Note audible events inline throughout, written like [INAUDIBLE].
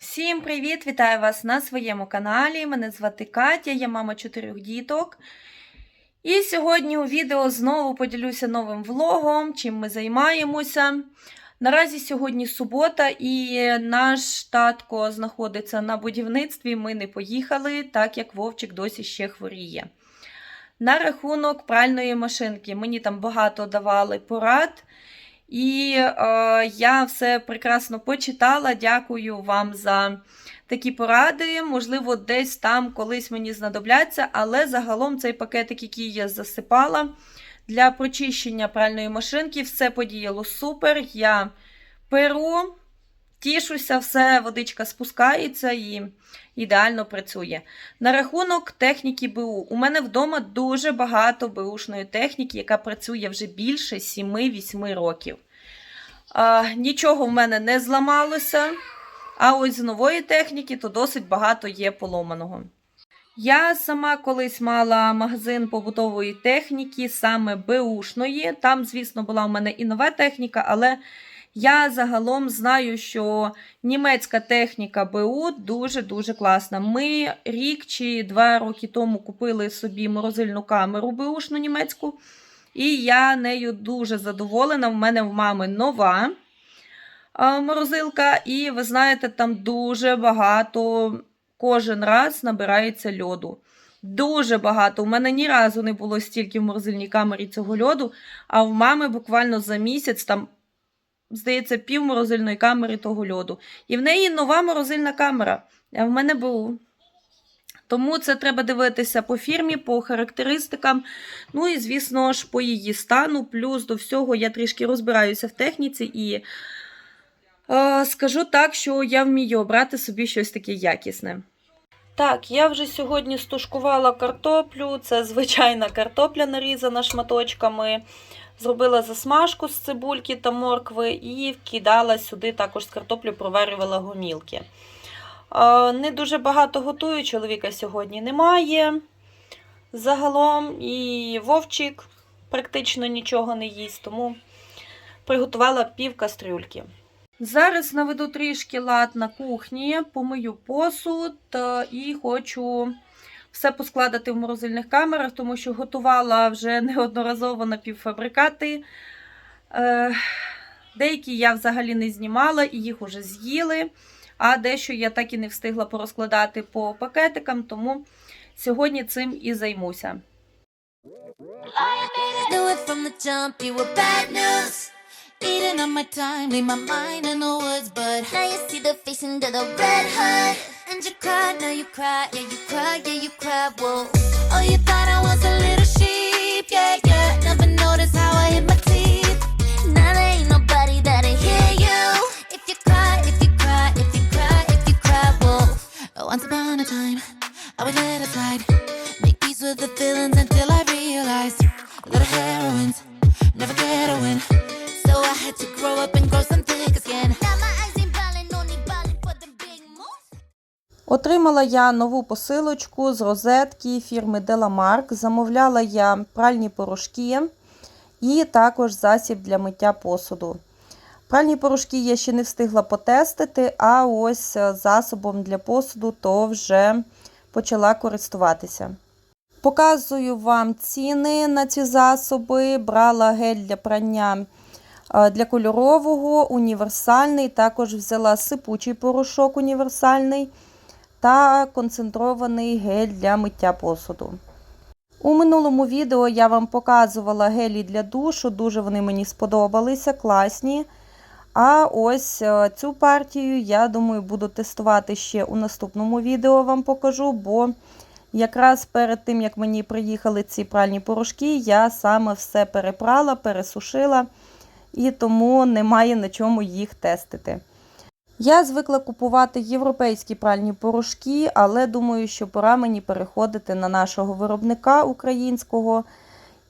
Всім привіт! Вітаю вас на своєму каналі. Мене звати Катя, я мама чотирьох діток. І сьогодні у відео знову поділюся новим влогом, чим ми займаємося. Наразі сьогодні субота, і наш татко знаходиться на будівництві. Ми не поїхали, так як Вовчик досі ще хворіє. На рахунок пральної машинки. Мені там багато давали порад. І е, я все прекрасно почитала. Дякую вам за такі поради. Можливо, десь там колись мені знадобляться, але загалом цей пакетик, який я засипала для прочищення пральної машинки, все подіяло супер. Я перу, тішуся, все, водичка спускається і ідеально працює. На рахунок техніки БУ. У мене вдома дуже багато БУшної техніки, яка працює вже більше 7-8 років. А, нічого в мене не зламалося. А ось з нової техніки то досить багато є поломаного. Я сама колись мала магазин побутової техніки, саме БУшної. Там, звісно, була у мене і нова техніка, але я загалом знаю, що німецька техніка БУ дуже-дуже класна. Ми рік чи два роки тому купили собі морозильну камеру БУшну німецьку, і я нею дуже задоволена. В мене в мами нова морозилка, і ви знаєте, там дуже багато кожен раз набирається льоду. Дуже багато. У мене ні разу не було стільки в морозильній камері цього льоду, а в мами буквально за місяць там здається, пів морозильної камери того льоду. І в неї нова морозильна камера, в мене БУ. Тому це треба дивитися по фірмі, по характеристикам. Ну і, звісно ж, по її стану. Плюс до всього я трішки розбираюся в техніці і е, скажу так, що я вмію обрати собі щось таке якісне. Так, я вже сьогодні стушкувала картоплю. Це звичайна картопля нарізана шматочками. Зробила засмажку з цибульки та моркви і вкидала сюди також з картоплю, проварювала гомілки. Не дуже багато готую, чоловіка сьогодні немає. Загалом і вовчик практично нічого не їсть, тому приготувала пів кастрюльки. Зараз наведу трішки лад на кухні, помию посуд і хочу все поскладати в морозильних камерах, тому що готувала вже [LAUGHS] неодноразово напівфабрикати. Е, Деякі я взагалі не знімала і їх уже з'їли. А дещо я так і не встигла порозкладати по пакетикам, тому сьогодні цим і займуся. Knew it from the jump, you were bad news. Eating on my time, leave my mind in the woods, but now you see the face under the red hood. And you cry, now you cry, yeah, you cry, yeah, you cry, whoa. Oh, you thought I was a little sheep, yeah, yeah. Never noticed how I hit my teeth. Now there ain't nobody that'll hear you. If you cry, if you cry, if you cry, if you cry, whoa. Once upon a time, I would let it slide. Отримала я нову посилочку з розетки фірми Delamark. Замовляла я пральні порошки і також засіб для миття посуду. Пральні порошки я ще не встигла потестити, а ось засобом для посуду то вже почала користуватися. Показую вам ціни на ці засоби. Брала гель для прання е, для кольорового, універсальний. Також взяла сипучий порошок універсальний та концентрований гель для миття посуду. У минулому відео я вам показувала гелі для душу, дуже вони мені сподобалися, класні. А ось е, цю партію, я думаю, буду тестувати ще у наступному відео вам покажу, бо якраз перед тим, як мені приїхали ці пральні порошки, я саме все перепрала, пересушила, і тому немає на чому їх тестити. Я звикла купувати європейські пральні порошки, але думаю, що пора мені переходити на нашого виробника українського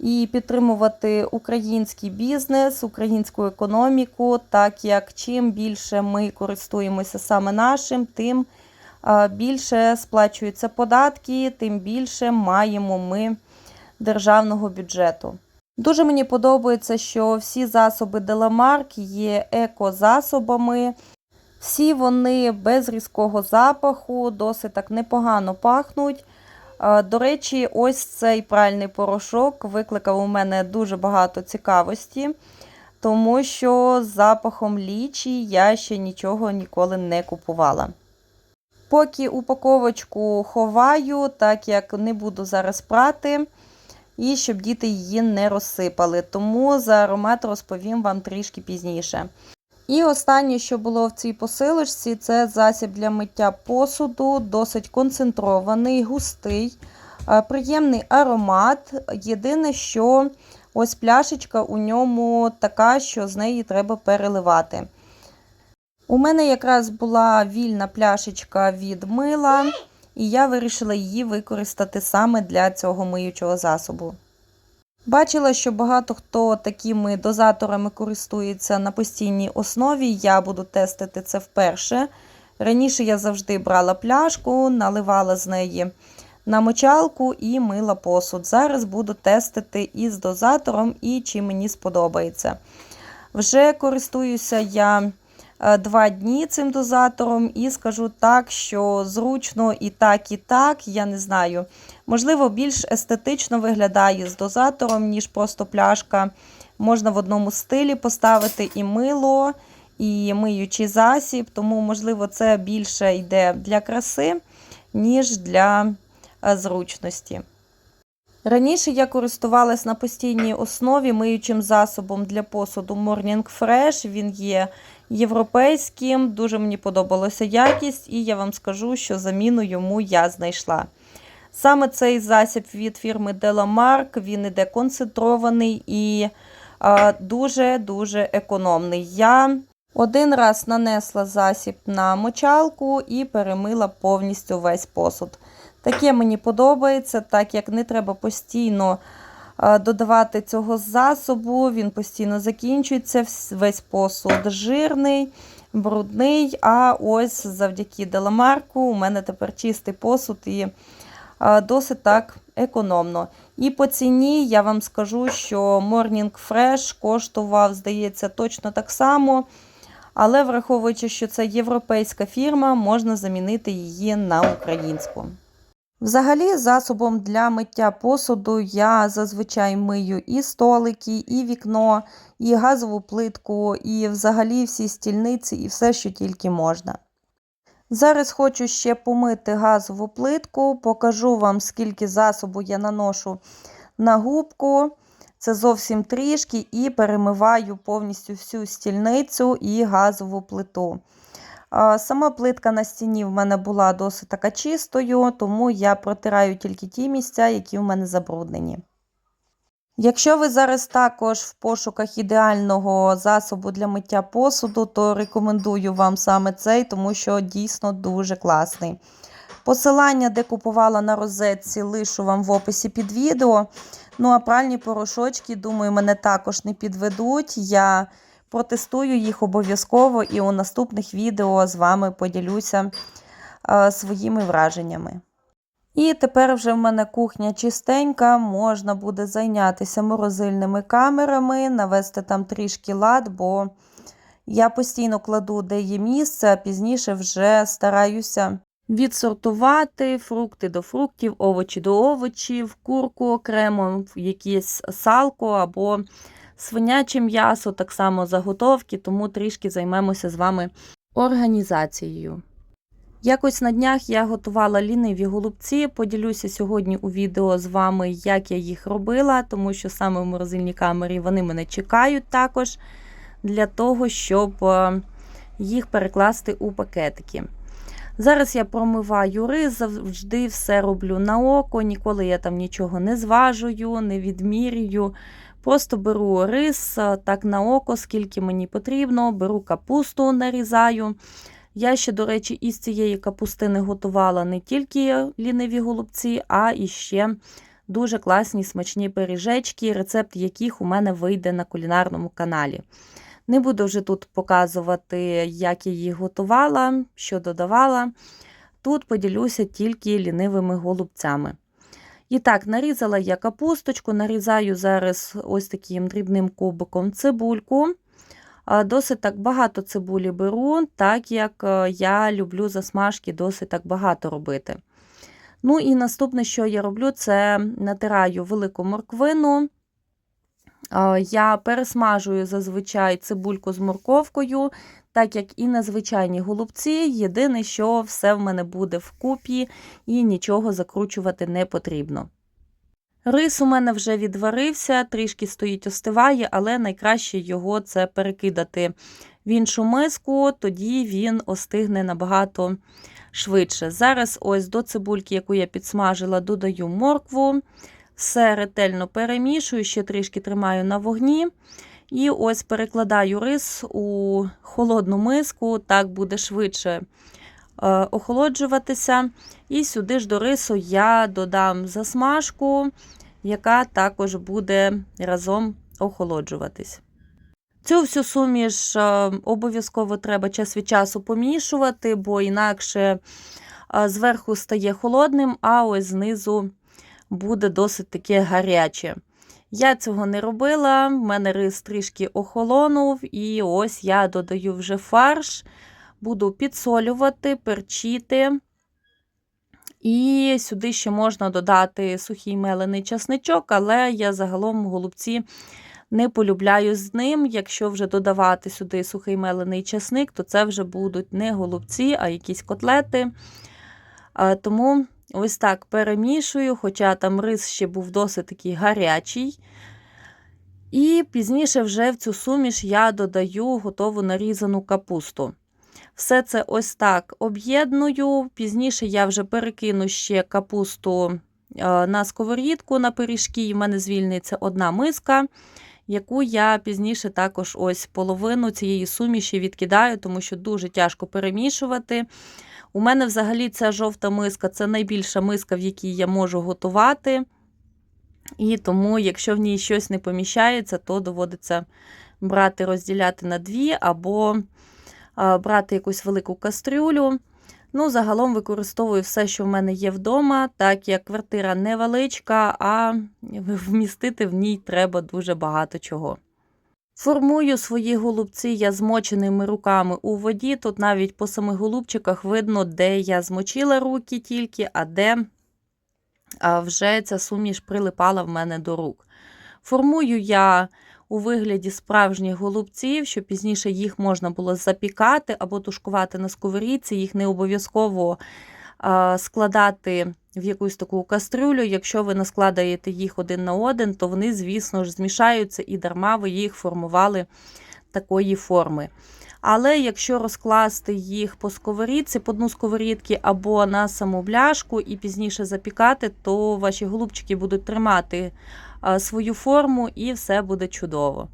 і підтримувати український бізнес, українську економіку, так як чим більше ми користуємося саме нашим, тим більше сплачуються податки, тим більше маємо ми державного бюджету. Дуже мені подобається, що всі засоби Деламарк є екозасобами. Всі вони без різкого запаху, досить так непогано пахнуть. Е, До речі, ось цей пральний порошок викликав у мене дуже багато цікавості, тому що з запахом лічі я ще нічого ніколи не купувала. Поки упаковочку ховаю, так як не буду зараз прати, і щоб діти її не розсипали. Тому за аромат розповім вам трішки пізніше. І останнє, що було в цій посилочці, це засіб для миття посуду, досить концентрований, густий, е, приємний аромат. Єдине, що ось пляшечка у ньому така, що з неї треба переливати. У мене якраз була вільна пляшечка від мила, і я вирішила її використати саме для цього миючого засобу. Бачила, що багато хто такими дозаторами користується на постійній основі. Я буду тестити це вперше. Раніше я завжди брала пляшку, наливала з неї на мочалку і мила посуд. Зараз буду тестити із дозатором і чи мені сподобається. Вже користуюся я е, два дні цим дозатором, і скажу так, що зручно і так, і так, я не знаю. Можливо, більш естетично виглядає з дозатором, ніж просто пляшка. Можна в одному стилі поставити і мило, і миючий засіб, тому, можливо, це більше йде для краси, ніж для е, зручності. Раніше я користувалась на постійній основі миючим засобом для посуду Morning Fresh. Він є європейським, дуже мені подобалася якість, і я вам скажу, що заміну йому я знайшла. Саме цей засіб від фірми Delamark, він іде концентрований і дуже-дуже економний. Я один раз нанесла засіб на мочалку і перемила повністю весь посуд. Таке мені подобається, так як не треба постійно додавати цього засобу, він постійно закінчується, весь посуд жирний, брудний. А ось завдяки Деламарку у мене тепер чистий посуд і досить так економно. І по ціні я вам скажу, що Morning Fresh коштував, здається, точно так само. Але враховуючи, що це європейська фірма, можна замінити її на українську. Взагалі, засобом для миття посуду я зазвичай мию і столики, і вікно, і газову плитку, і взагалі всі стільниці, і все, що тільки можна. Зараз хочу ще помити газову плитку, покажу вам, скільки засобу я наношу на губку. Це зовсім трішки, і перемиваю повністю всю стільницю і газову плиту. Сама плитка на стіні в мене була досить така чистою, тому я протираю тільки ті місця, які в мене забруднені. Якщо ви зараз також в пошуках ідеального засобу для миття посуду, то рекомендую вам саме цей, тому що дійсно дуже класний. Посилання, де купувала на розетці, лишу вам в описі під відео. Ну а пральні порошочки, думаю, мене також не підведуть. Я протестую їх обов'язково і у наступних відео з вами поділюся е, своїми враженнями. І тепер вже в мене кухня чистенька, можна буде зайнятися морозильними камерами, навести там трішки лад, бо я постійно кладу, де є місце, а пізніше вже стараюся відсортувати фрукти до фруктів, овочі до овочів, курку окремо, якесь салко або свиняче м'ясо, так само заготовки, тому трішки займемося з вами організацією. Якось на днях я готувала ліниві голубці. Поділюся сьогодні у відео з вами, як я їх робила, тому що саме в морозильній камері вони мене чекають також для того, щоб е, їх перекласти у пакетики. Зараз я промиваю рис, завжди все роблю на око, ніколи я там нічого не зважую, не відмірюю. Просто беру рис е, так на око, скільки мені потрібно, беру капусту, нарізаю. Я ще, до речі, із цієї капустини готувала не тільки ліниві голубці, а і ще дуже класні смачні пиріжечки, рецепт яких у мене вийде на кулінарному каналі. Не буду вже тут показувати, як я їх готувала, що додавала. Тут поділюся тільки лінивими голубцями. І так, нарізала я капусточку, нарізаю зараз ось таким дрібним кубиком цибульку. Досить так багато цибулі беру, так як е, я люблю засмажки досить так багато робити. Ну і наступне, що я роблю, це натираю велику морквину. Я пересмажую зазвичай цибульку з морковкою, так як і на звичайні голубці. Єдине, що все в мене буде вкупі і нічого закручувати не потрібно. Рис у мене вже відварився, трішки стоїть остиває, але найкраще його це перекидати в іншу миску, тоді він остигне набагато швидше. Зараз ось до цибульки, яку я підсмажила, додаю моркву, все ретельно перемішую, ще трішки тримаю на вогні. І ось перекладаю рис у холодну миску, так буде швидше охолоджуватися. І сюди ж до рису я додам засмажку, яка також буде разом охолоджуватись. Цю всю суміш е, обов'язково треба час від часу помішувати, бо інакше е, зверху стає холодним, а ось знизу буде досить таке гаряче. Я цього не робила, в мене рис трішки охолонув, і ось я додаю вже фарш, буду підсолювати, перчити. І сюди ще можна додати сухий мелений часничок, але я загалом голубці не полюбляю з ним. Якщо вже додавати сюди сухий мелений часник, то це вже будуть не голубці, а якісь котлети. Тому ось так перемішую, хоча там рис ще був досить такий гарячий. І пізніше вже в цю суміш я додаю готову нарізану капусту. Все це ось так об'єдную. Пізніше я вже перекину ще капусту е, на сковорідку на пиріжки. і в мене звільниться одна миска, яку я пізніше також ось половину цієї суміші відкидаю, тому що дуже тяжко перемішувати. У мене взагалі ця жовта миска це найбільша миска, в якій я можу готувати. І тому, якщо в ній щось не поміщається, то доводиться брати, розділяти на дві, або брати якусь велику кастрюлю. Ну, загалом використовую все, що в мене є вдома, так як квартира невеличка, а вмістити в ній треба дуже багато чого. Формую свої голубці я змоченими руками у воді. Тут навіть по самих голубчиках видно, де я змочила руки тільки, а де вже ця суміш прилипала в мене до рук. Формую я у вигляді справжніх голубців, що пізніше їх можна було запікати або тушкувати на сковорідці, їх не обов'язково складати в якусь таку кастрюлю. Якщо ви наскладаєте їх один на один, то вони, звісно ж, змішаються і дарма ви їх формували такої форми. Але якщо розкласти їх по сковорідці, по дну сковорідки або на саму бляшку і пізніше запікати, то ваші голубчики будуть тримати свою форму і все буде чудово.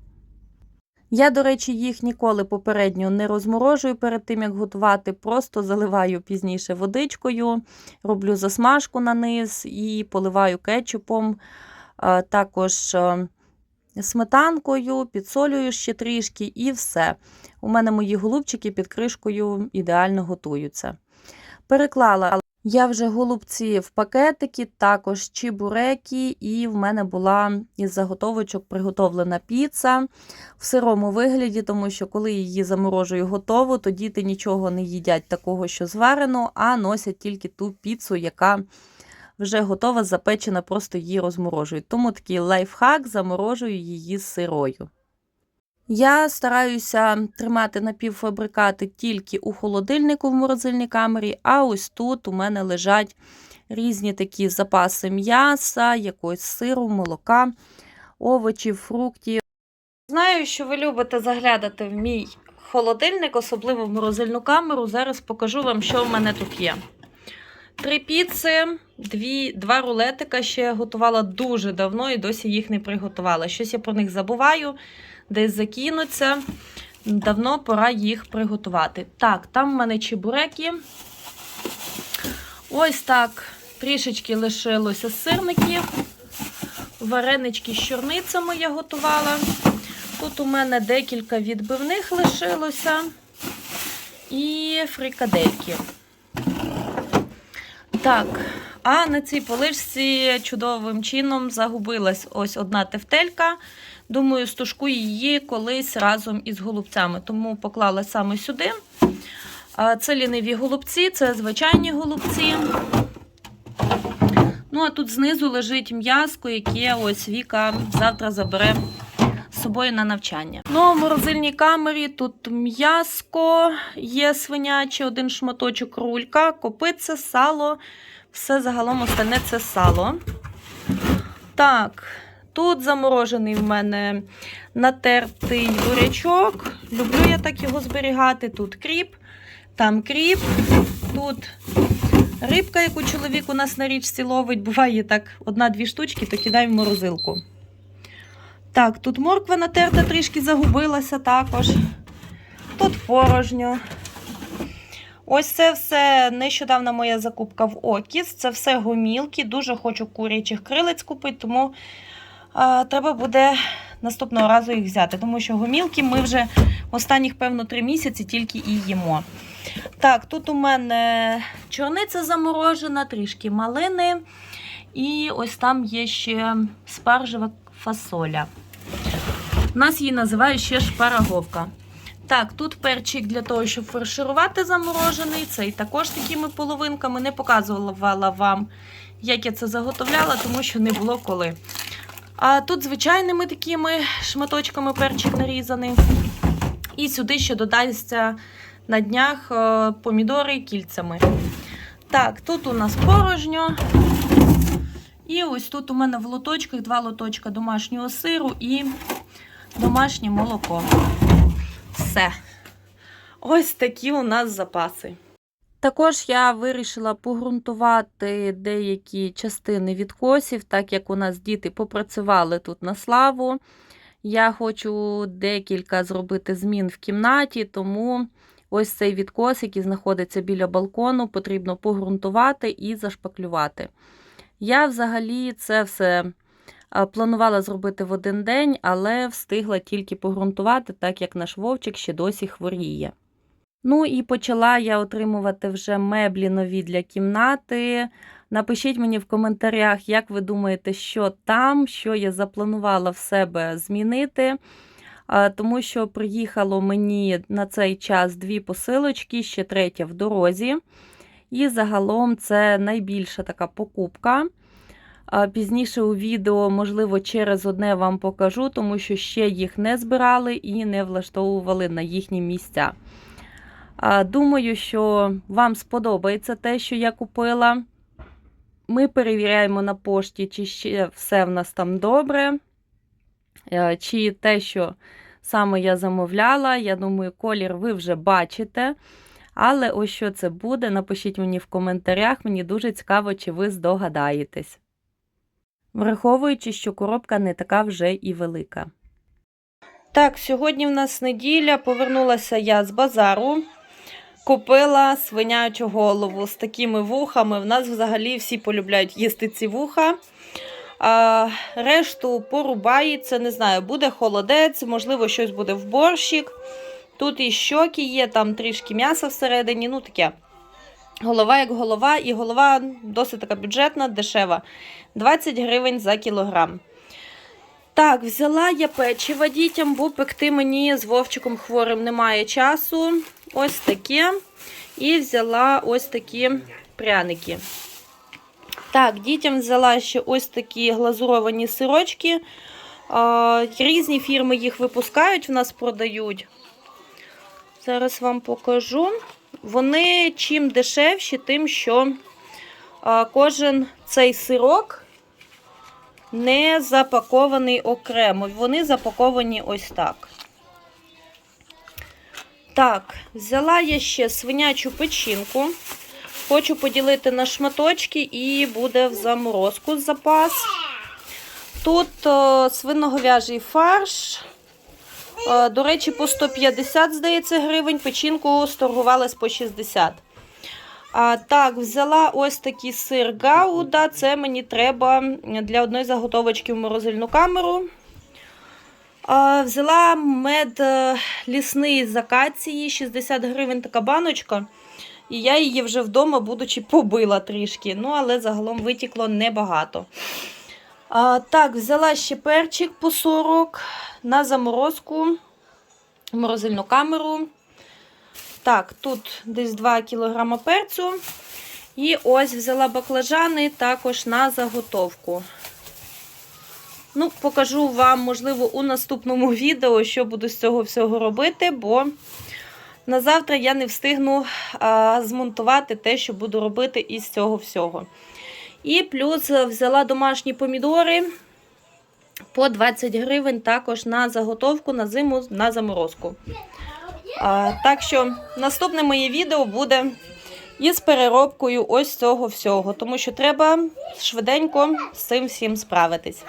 Я, до речі, їх ніколи попередньо не розморожую перед тим, як готувати, просто заливаю пізніше водичкою, роблю засмажку на низ і поливаю кетчупом, також сметанкою, підсолюю ще трішки і все. У мене мої голубчики під кришкою ідеально готуються. Переклала я вже голубці в пакетики, також чебуреки, і в мене була із заготовочок приготовлена піца в сирому вигляді, тому що коли її заморожую готову, то діти нічого не їдять такого, що зварено, а носять тільки ту піцу, яка вже готова, запечена, просто її розморожують. Тому такий лайфхак заморожую її сирою. Я стараюся тримати напівфабрикати тільки у холодильнику в морозильній камері, а ось тут у мене лежать різні такі запаси м'яса, якогось сиру, молока, овочів, фруктів. Знаю, що ви любите заглядати в мій холодильник, особливо в морозильну камеру. Зараз покажу вам, що в мене тут є. Три піци, дві, два рулетика ще готувала дуже давно і досі їх не приготувала. Щось я про них забуваю, десь закинуться. Давно пора їх приготувати. Так, там в мене чебуреки. Ось так трішечки лишилося сирників. Варенички з чорницями я готувала. Тут у мене декілька відбивних лишилося. І фрикадельки. Так, а на цій поличці чудовим чином загубилась ось одна тефтелька. Думаю, стушку її колись разом із голубцями, тому поклала саме сюди. Це ліниві голубці, це звичайні голубці. Ну, а тут знизу лежить м'яско, яке ось Віка завтра забере собою на навчання. Ну, в морозильній камері тут м'яско є свиняче, один шматочок рулька, копиться, сало. Все загалом остальне це сало. Так, тут заморожений в мене натертий бурячок. Люблю я так його зберігати. Тут кріп, там кріп, тут рибка, яку чоловік у нас на річці ловить. Буває так одна-дві штучки, то кидай в морозилку. Так, тут морква натерта трішки загубилася також. Тут порожньо. Ось це все нещодавна моя закупка в Окіс. Це все гомілки. Дуже хочу курячих крилець купити, тому а, треба буде наступного разу їх взяти. Тому що гомілки ми вже останніх, певно, три місяці тільки і їмо. Так, тут у мене чорниця заморожена, трішки малини. І ось там є ще спаржева фасоля. У нас її називають ще шпараговка. Так, тут перчик для того, щоб фарширувати заморожений. Цей також такими половинками. Не показувала вам, як я це заготовляла, тому що не було коли. А тут звичайними такими шматочками перчик нарізаний. І сюди ще додасться на днях е, помідори кільцями. Так, тут у нас порожньо. І ось тут у мене в лоточках два лоточка домашнього сиру і домашнє молоко. Все. Ось такі у нас запаси. Також я вирішила погрунтувати деякі частини відкосів, так як у нас діти попрацювали тут на славу. Я хочу декілька зробити змін в кімнаті, тому ось цей відкос, який знаходиться біля балкону, потрібно погрунтувати і зашпаклювати. Я взагалі це все планувала зробити в один день, але встигла тільки погрунтувати, так як наш вовчик ще досі хворіє. Ну і почала я отримувати вже меблі нові для кімнати. Напишіть мені в коментарях, як ви думаєте, що там, що я запланувала в себе змінити. Тому що приїхало мені на цей час дві посилочки, ще третя в дорозі. І загалом це найбільша така покупка. Пізніше у відео, можливо, через одне вам покажу, тому що ще їх не збирали і не влаштовували на їхні місця. Думаю, що вам сподобається те, що я купила. Ми перевіряємо на пошті, чи ще все в нас там добре, Е, чи те, що саме я замовляла. Я думаю, колір ви вже бачите. Але ось що це буде, напишіть мені в коментарях, мені дуже цікаво, чи ви здогадаєтесь. Враховуючи, що коробка не така вже і велика. Так, сьогодні в нас неділя. Повернулася я з базару. Купила свинячу голову з такими вухами. В нас взагалі всі полюбляють їсти ці вуха. А, решту порубається, не знаю, буде холодець, можливо, щось буде в борщик. Тут і щоки є, там трішки м'яса всередині, ну таке. Голова як голова, і голова досить така бюджетна, дешева. 20 гривень за кілограм. Так, взяла я печиво дітям, бо пекти мені з Вовчиком хворим немає часу. Ось таке. І взяла ось такі пряники. Так, дітям взяла ще ось такі глазуровані сирочки. Різні фірми їх випускають, в нас продають. Зараз вам покажу. Вони чим дешевші, тим, що кожен цей сирок не запакований окремо. Вони запаковані ось так. Так, взяла я ще свинячу печінку. Хочу поділити на шматочки і буде в заморозку запас. Тут свиноговяжий фарш. Е, До речі, по 150, здається, гривень. Печінку сторгувалась по 60. А, так, взяла ось такий сир гауда. Це мені треба для одної заготовочки в морозильну камеру. А, взяла мед е, лісний з акації, 60 гривень така баночка. І я її вже вдома, будучи, побила трішки. Ну, але загалом витікло небагато. А, так, взяла ще перчик по 40 на заморозку, морозильну камеру. Так, тут десь 2 кг перцю. І ось взяла баклажани також на заготовку. Ну, покажу вам, можливо, у наступному [LAUGHS] відео, що буду з цього всього робити, бо на завтра я не встигну а, змонтувати те, що буду робити із цього всього. І плюс взяла домашні помідори по 20 гривень також на заготовку на зиму на заморозку. А, так що наступне моє відео буде із переробкою ось цього всього, тому що треба швиденько з цим всім справитись.